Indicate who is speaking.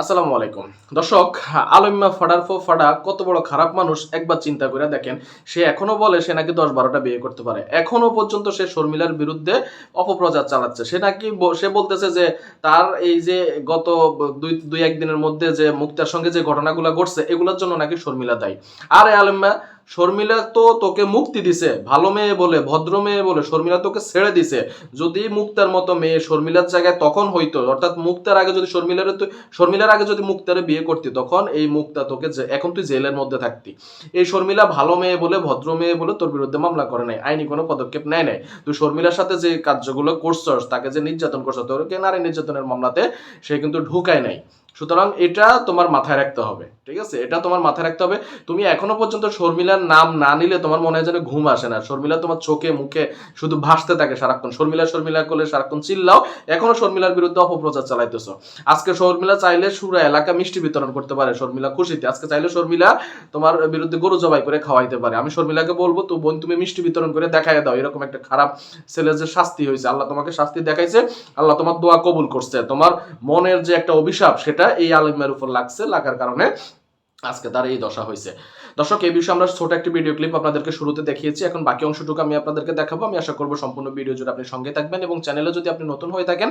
Speaker 1: আসসালামু আলাইকুম। দর্শক, আলম্মা ফাডার ফো ফাডা কত বড় খারাপ মানুষ একবার চিন্তা করে দেখেন, সে এখনও বলে সে নাকি দশ বারোটা বিয়ে করতে পারে। এখনও পর্যন্ত সে শর্মিলার বিরুদ্ধে অপপ্রচার চালাচ্ছে। সে নাকি সে বলতেছে যে তার এই যে গত দুই দুই একদিনের মধ্যে যে মুক্তার সঙ্গে যে ঘটনাগুলো ঘটছে, এগুলোর জন্য নাকি শর্মিলা দায়ী। আরে আলম্মা শর্মিলা তো তোকে মুক্তি দিছে, ভালো মেয়ে বলে, ভদ্র মেয়ে বলে, শর্মিলা তোকে ছেড়ে দিছে। যদি মুক্তার মতো মেয়ে শর্মিলার জায়গায় তখন হইতো, অর্থাৎ মুক্তার আগে যদি শর্মিলার শর্মিলার আগে যদি মুক্তারে বিয়ে করতি, তখন এই মুক্তা তোকে এখন তুই জেলের মধ্যে থাকতি। এই শর্মিলা ভালো মেয়ে বলে, ভদ্র মেয়ে বলে তোর বিরুদ্ধে মামলা করে নাই, আইনি কোনো পদক্ষেপ নেয় নাই। তুই শর্মিলার সাথে যে কার্যগুলো করছস, তাকে যে নির্যাতন করছস, তোকে নারী নির্যাতনের মামলাতে সে কিন্তু ঢুকায় নাই। সুতরাং এটা তোমার মাথায় রাখতে হবে, ঠিক আছে? এটা তোমার মাথায় রাখতে হবে। তুমি এখনও পর্যন্ত শর্মিলার নাম না নিলে তোমার মনে হয় যেন ঘুম আসে না। শর্মিলা তোমার চোখে মুখে শুধু ভাসতে থাকে সারাক্ষণ। শর্মিলা শর্মিলা করলে সারাক্ষণ চিল্লাও। এখনও শর্মিলার বিরুদ্ধে অপপ্রচার চালাইতেছো। আজকে শর্মিলা চাইলে সুরা এলাকা মিষ্টি বিতরণ করতে পারে। শর্মিলা খুশিতে। আজকে চাইলে শর্মিলা তোমার বিরুদ্ধে গরু জবাই করে খাওয়াইতে পারে। আমি শর্মিলাকে বলব, তো বোন, তুমি মিষ্টি বিতরণ করে দেখাই দাও। এরকম একটা খারাপ ছেলে যে শাস্তি হয়েছে আল্লাহ তোমাকে শাস্তি দেখাইছে। আল্লাহ তোমার দোয়া কবুল করছে। তোমার মনের যে একটা অভিশাপ, সেটা এই আলিমের উপর লাগছে, লাগার কারণে আজকে তার এই দশা হয়েছে। দর্শক, এই বিষয়ে আমরা ছোট একটি ভিডিও ক্লিপ আপনাদেরকে শুরুতে দেখিয়েছি। এখন বাকি অংশটুকু আমি আপনাদেরকে দেখাবো। আমি আশা করব সম্পূর্ণ ভিডিও জুড়ে আপনি সঙ্গে থাকবেন এবং চ্যানেলে যদি আপনি নতুন হয়ে থাকেন